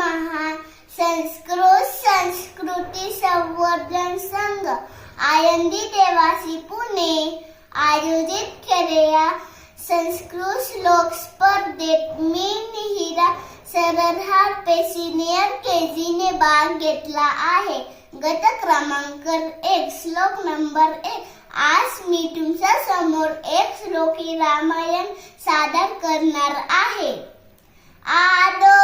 महान संस्कृत संस्कृती संवर्धन संघ आयंदी देवासी पुणे आयोजित केलेल्या संस्कृत श्लोक स्पर्धेत मी निहिरा सररहार पे सिनियर केजीने भाग घेतला आहे. गट क्रमांक एक श्लोक नंबर एक. आज मी तुमच्यासमोर एक श्लोकी रामायण सादर करणार आहे. आदो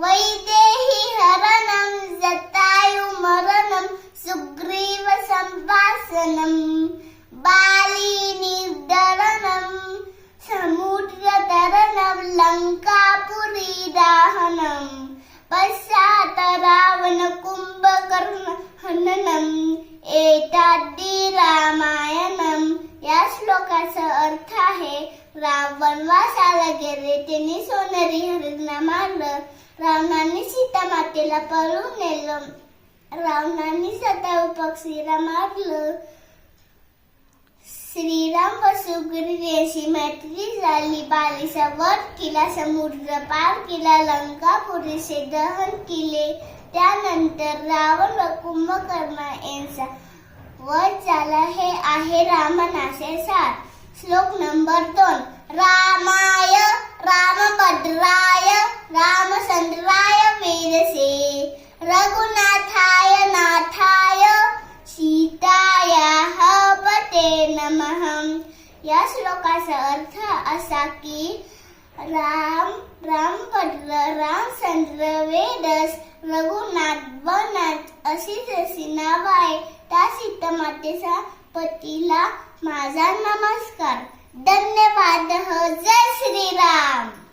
वैदेही हरणं जतायु मरणं सुग्रीव संभाषणम बाली निर्धरणं समुद्र लङ्कापुरी दाहनं पश्चात् पश्चात रावण कुंभकर्ण हननम एतादी रामायणम या श्लोकाचा अर्थ आहे रावण वासाला गेले त्यांनी सोनेरी हरिणा मारलं रावणाने सीता मातेला पळून नेलं. रावणाने सताव पक्षीला मारलं. श्रीराम व सुग्रीव यांची मैत्री झाली. बालीचा वध केला समुद्र पार केला लंकापुरीचे दहन केले. त्यानंतर रावण व कुंभकर्ण यांचा वध झाला. हे आहे रामनाचे सार श्लोक नंबर दोन. रामाय रामभद्रा नमहम या श्लोकाचा अर्थ असा की राम रामभद्र रामचंद्र वेदस रघुनाथ वनाथ अशी जशी नाव आहे त्या सीतमातेचा पतीला माझा नमस्कार. धन्यवाद जय श्रीराम!